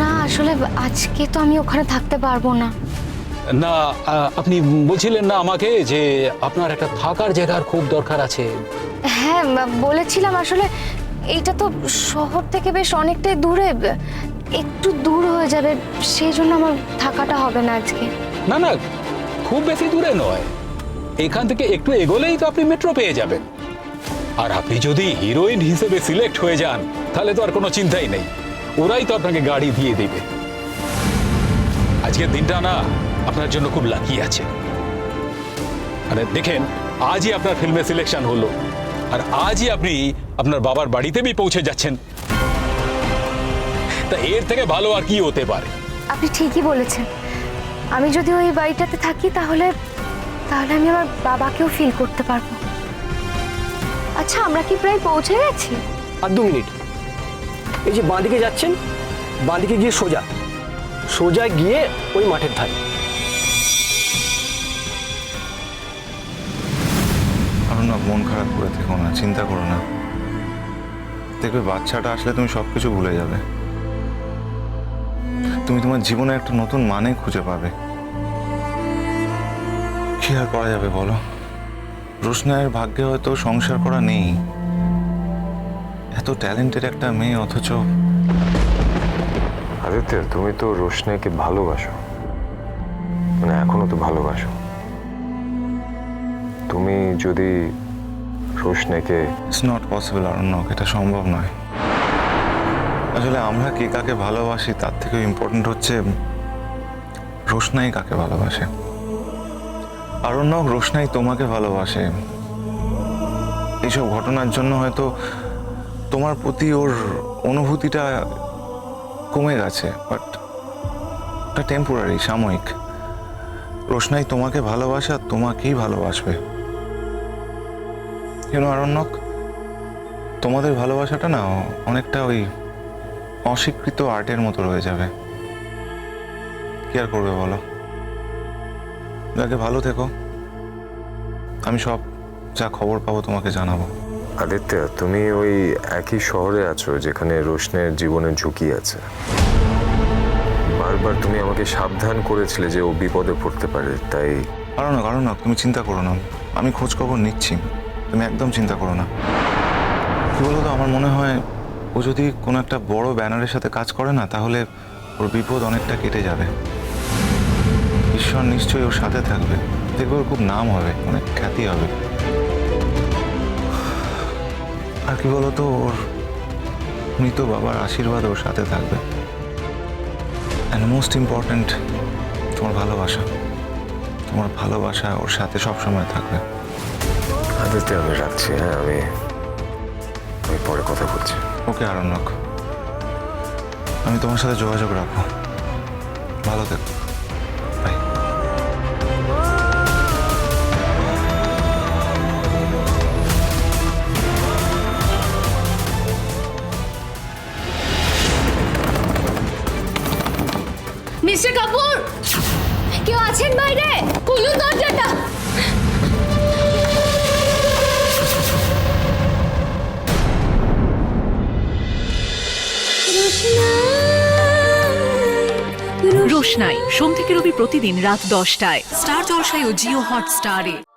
না আসলে আজকে তো আমি ওখানে থাকতে পারব না। না আপনি বলছিলেন না আমাকে যে আপনার একটা থাকার জায়গার খুব দরকার আছে। হ্যাঁ বলেছিলাম আসলে এইটা তো শহর থেকে বেশ অনেকটাই দূরে একটু দূর হয়ে যাবে সেই জন্য আমার থাকাটা হবে না আজকে। না না খুব বেশি দূরে নয়। এখান থেকে একটু এগোলেই তো আপনি মেট্রো পেয়ে যাবেন। আর আপনি যদি হিরোইন হিসেবে সিলেক্ট হয়ে যান তাহলে তো আর কোনো চিন্তাই নেই। ওরাই তো আপনাকে গাড়ি দিয়ে দেবে। আজকের দিনটা না আপনার জন্য খুব লাকি আছে। আরে দেখেন আজই আপনার ফিল্মে সিলেকশন হলো। আর আজই আপনি আপনার বাবার বাড়িতে পৌঁছে যাচ্ছেন। তা এর থেকে ভালো আর কি হতে পারে? আপনি ঠিকই বলেছেন। আমি যদি ওই বাড়িটাতে থাকি তাহলে তাহলে আমি আমার বাবাকেও ফিল করতে পারব। আচ্ছা আমরা কি প্রায় পৌঁছে গেছি? আর দু মিনিট। এই যে বাঁদিকে যাচ্ছেন, বাঁদিকে গিয়ে সোজা। সোজা গিয়ে ওই মাঠের ধারে। কারণ না মন খারাপ করে থেকো না, চিন্তা করো না। দেখবে বাচ্চাটা আসলে তুমি সব কিছু ভুলে যাবে। তুমি তোমার জীবনে একটা নতুন মানে খুঁজে পাবে। কি আর করা যাবে বলো? রোশনায়ের ভাগ্যে হয়তো সংসার করা নেই। এত ট্যালেন্টেড একটা মেয়ে অথচ আদিত্য তুমি তো রোশনাইকে ভালোবাসো। মানে এখনও তো ভালোবাসো। তুমি যদি রোশনাইকে ইটস নট পসিবল অরণ্যক এটা সম্ভব নয়। আসলে আমরা কে কাকে ভালোবাসি তার থেকেও ইম্পর্টেন্ট হচ্ছে রোশনাই কাকে ভালোবাসে। আরণ্যক রোশনাই তোমাকে ভালোবাসে। এইসব ঘটনার জন্য হয়তো তোমার প্রতি ওর অনুভূতিটা কমে গেছে বাট ওটা টেম্পোরারি সাময়িক। রোশনাই তোমাকে ভালোবাসে আর তোমাকেই ভালোবাসবে। কেন আরণ্যক, তোমাদের ভালোবাসাটা না অনেকটা ওই অস্বীকৃত আর্টের মতো রয়ে যাবে। কি আর করবে বলো? যাকে ভালো থেকো, আমি সব যা খবর পাবো তোমাকে জানাব। আদিত্য, তুমি ওই একই শহরে আছো যেখানে রোশনের জীবনে ঝুঁকি আছে। বারবার তুমি আমাকে সাবধান করেছিলে যে ও বিপদে পড়তে পারে, তাই কারণ না কারণ না, তুমি চিন্তা করো না। আমি খোঁজ খবর নিচ্ছি। তুমি একদম চিন্তা করো না। কি বলো তো আমার মনে হয় ও যদি কোনো একটা বড় ব্যানারের সাথে কাজ করে না, তাহলে ওর বিপদ অনেকটা কেটে যাবে। ঈশ্বর নিশ্চয়ই ওর সাথে থাকবে। দেখবে ওর খুব নাম হবে অনেক খ্যাতি হবে। আর কি বলতো ওর মৃত বাবার আশীর্বাদ ওর সাথে থাকবে। অ্যান্ড মোস্ট ইম্পর্ট্যান্ট তোমার ভালোবাসা। তোমার ভালোবাসা ওর সাথে সব সময় থাকবে। আদিত্য আমি রাখছি হ্যাঁ আমি আমি পরে কথা বলছি। ওকে আরণ্যক। আমি তোমার সাথে যোগাযোগ রাখব। ভালো থেকো। মিস্টার কাপুর! কেউ আছেন বাইরে? খুলুন দরজাটা! রোশনাই। সোম থেকে রবি প্রতিদিন রাত দশটায়। স্টার জলসায় ও জিও হটস্টারে।